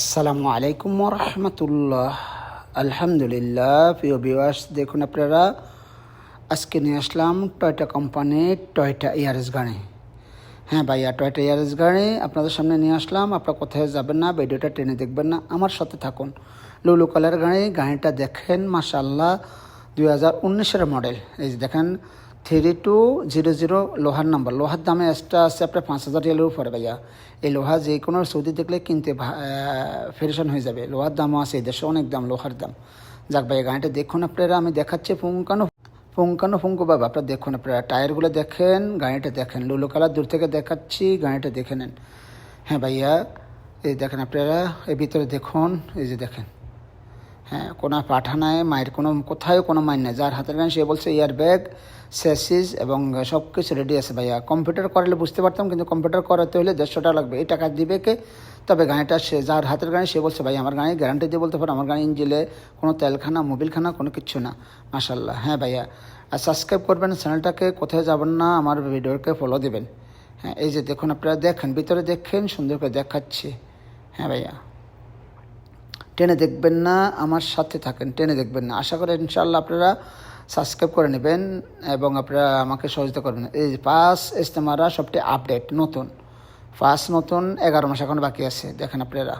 আসসালামু আলাইকুম রহমতুল্লাহ। আলহামদুলিল্লাহ, প্রিয় বিওয়ার্স দেখুন আপনারা, আজকে নিয়ে আসলাম টয়টা কোম্পানির টয়টা ইয়ারএস গাড়ি। হ্যাঁ ভাইয়া টয়টা ইয়ারএস গাড়ি, আপনাদের সামনে নিয়ে আসলাম, আপনারা কোথায় যাবেন না, ভিডিওটা ট্রেনে দেখবেন না, আমার সাথে থাকুন। লুলু কালার গাড়ি, গাড়িটা দেখেন মাশাল্লাহ দুই হাজার উনিশের মডেল এই দেখেন থ্রি টু জিরো জিরো লোহার নাম্বার। লোহার দামে এক্সট্রা আছে আপনার পাঁচ হাজার রিয়ালের উপরে ভাইয়া। এই লোহা যে কোনো সৌদি দেখলে কিনতে ফেরিশন হয়ে যাবে। লোহার দামও আছে দেশে অনেক দাম, লোহার দাম। যাক ভাইয়া, গাড়িটা দেখুন আপনারা, আমি দেখাচ্ছি পুঙ্কানো পুঙ্কানো পুঙ্কু বাবা, আপনারা দেখুন আপনারা। টায়ারগুলো দেখেন, গাড়িটা দেখেন। লুলো কালার দূর থেকে দেখাচ্ছি, গাড়িটা দেখে নেন। হ্যাঁ ভাইয়া, এই দেখেন আপনারা, এই ভিতরে দেখুন, এই যে দেখেন। হ্যাঁ কোনো পাঠা নাই, মায়ের কোনো কোথাও কোনো মাইন নাই। যার হাতের গান সে বলছে, ইয়ার ব্যাগ, সেসিস এবং সব কিছু রেডি আছে ভাইয়া। কম্পিউটার করালে বুঝতে পারতাম, কিন্তু কম্পিউটার করাতে হলে দেড়শো টাকা লাগবে। এই টাকা দিবে কে? তবে গাড়িটা সে, যার হাতের গাড়ি সে বলছে ভাই আমার গাড়ি গ্যারান্টি দিয়ে বলতে পারো, আমার গাড়ি ইঞ্জিলে কোনো তেলখানা, মোবিলখানা, কোনো কিছু না। মাশাল্লাহ হ্যাঁ ভাইয়া। আর সাবস্ক্রাইব করবেন চ্যানেলটাকে কোথায় যাবেন না, আমার ভিডিওকে ফলো দেবেন। হ্যাঁ এই যে দেখুন, আপনারা দেখেন, ভিতরে দেখেন, সুন্দর করে দেখাচ্ছি। হ্যাঁ ভাইয়া। টেনে দেখবেন না, আমার সাথে থাকেন, টেনে দেখবেন না। আশা করি ইনশাল্লাহ আপনারা সাবস্ক্রাইব করে নেবেন এবং আপনারা আমাকে সহযোগিতা করবেন। এই পাস ইস্তেমারা সবটি আপডেট নতুন। পাস নতুন, এগারো মাস এখন বাকি আছে, দেখেন আপনারা।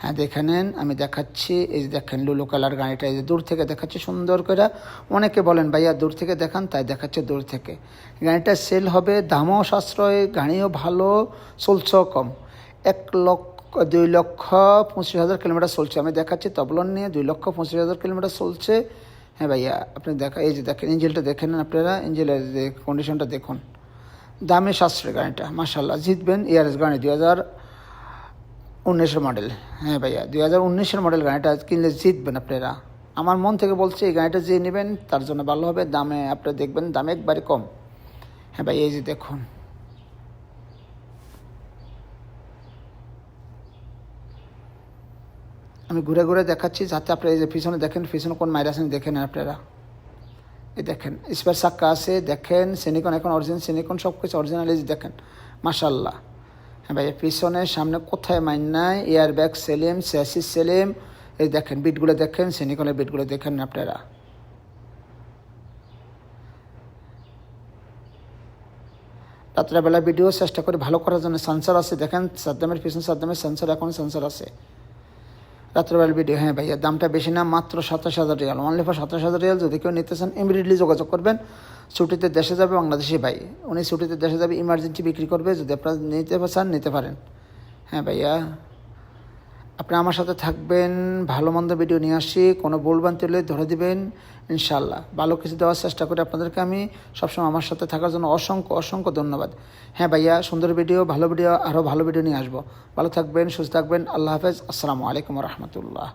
হ্যাঁ দেখে নেন আমি দেখাচ্ছি, এই যে দেখেন, লুলু কালার গাড়িটা, এই যে দূর থেকে দেখাচ্ছি, সুন্দর করে। অনেকে বলেন, ভাইয়া, দূর থেকে দেখান, তাই দেখাচ্ছে দূর থেকে। গাড়িটা সেল হবে, দামও সাশ্রয়, গাড়িও ভালো চলছেও কম। এক লক্ষ দুই লক্ষ পঁচিশ হাজার কিলোমিটার চলছে। আমি দেখাচ্ছি তবলন নিয়ে, দুই লক্ষ পঁচিশ হাজার কিলোমিটার চলছে। হ্যাঁ ভাইয়া, আপনি দেখা, এই যে দেখেন, ইঞ্জিলটা দেখেন আপনারা? ইঞ্জিলের যে কন্ডিশনটা দেখুন। দামে সাশ্রয় গাড়িটা মাসাল্লাহ জিতবেন ইয়ারএস গাড়ি দুই হাজার উনিশের মডেল হ্যাঁ ভাইয়া, দুই হাজার উনিশের মডেল গাড়িটা কিনলে জিতবেন আপনারা। আমার মন থেকে বলছে এই গাড়িটা যে নেবেন, তার জন্য ভালো হবে। দামে আপনারা দেখবেন, দামে একবারে কম। হ্যাঁ ভাই এই যে দেখুন। আমি ঘুরে ঘুরে দেখাচ্ছি, যাতে আপনারা এই যে পিছনে দেখেন, পিছনে কোন মাইর আছেন দেখে নেন আপনারা। এই দেখেন স্পেয়ার সাক্কা আছে, দেখেন সিনিকন এখন অরিজিনাল সিনিকন সব কিছু অরিজিনাল, এই দেখেন মাশাল্লাহ হ্যাঁ ভাই, পিছনে, সামনে কোথায় মাইন নাই এয়ার ব্যাগ সেলিম স্যাসিস সেলিম, এই দেখেন, বিটগুলো দেখেন সিনিকনের বিটগুলো দেখেন আপনারা। রাত্রেবেলা ভিডিও চেষ্টা করে, ভালো করার জন্য সেন্সার আছে, দেখেন, সাদ্দামের পিছনে সাদ্দামের সেন্সার এখন সেন্সার আছে। রাত্রেবেলা ভিডিও হ্যাঁ ভাইয়া, দামটা বেশি না, মাত্র সাতাশ হাজার রিয়াল। অনলি ফর সাতাশ হাজার রিয়াল, যদি কেউ নিতে চান ইমিডিয়েটলি যোগাযোগ করবেন। ছুটিতে দেশে যাবে বাংলাদেশি ভাই। উনি ছুটিতে দেশে যাবে ইমার্জেন্সি বিক্রি করবে, যদি আপনারা নিতে চান, নিতে পারেন। হ্যাঁ ভাইয়া। আপনি আমার সাথে থাকবেন, ভালো মন্দ ভিডিও নিয়ে আসি, কোনো ভুলবান্তি হলে ধরে দিবেন ইনশাল্লাহ ভালো কিছু দেওয়ার চেষ্টা করি আপনাদেরকে আমি। সবসময় আমার সাথে থাকার জন্য অসংখ্য অসংখ্য ধন্যবাদ। হ্যাঁ ভাইয়া, সুন্দর ভিডিও ভালো ভিডিও আরও ভালো ভিডিও নিয়ে আসব। ভালো থাকবেন, সুস্থ থাকবেন। আল্লাহ হাফেজ। আসসালামু আলাইকুম রহমতুল্লাহ।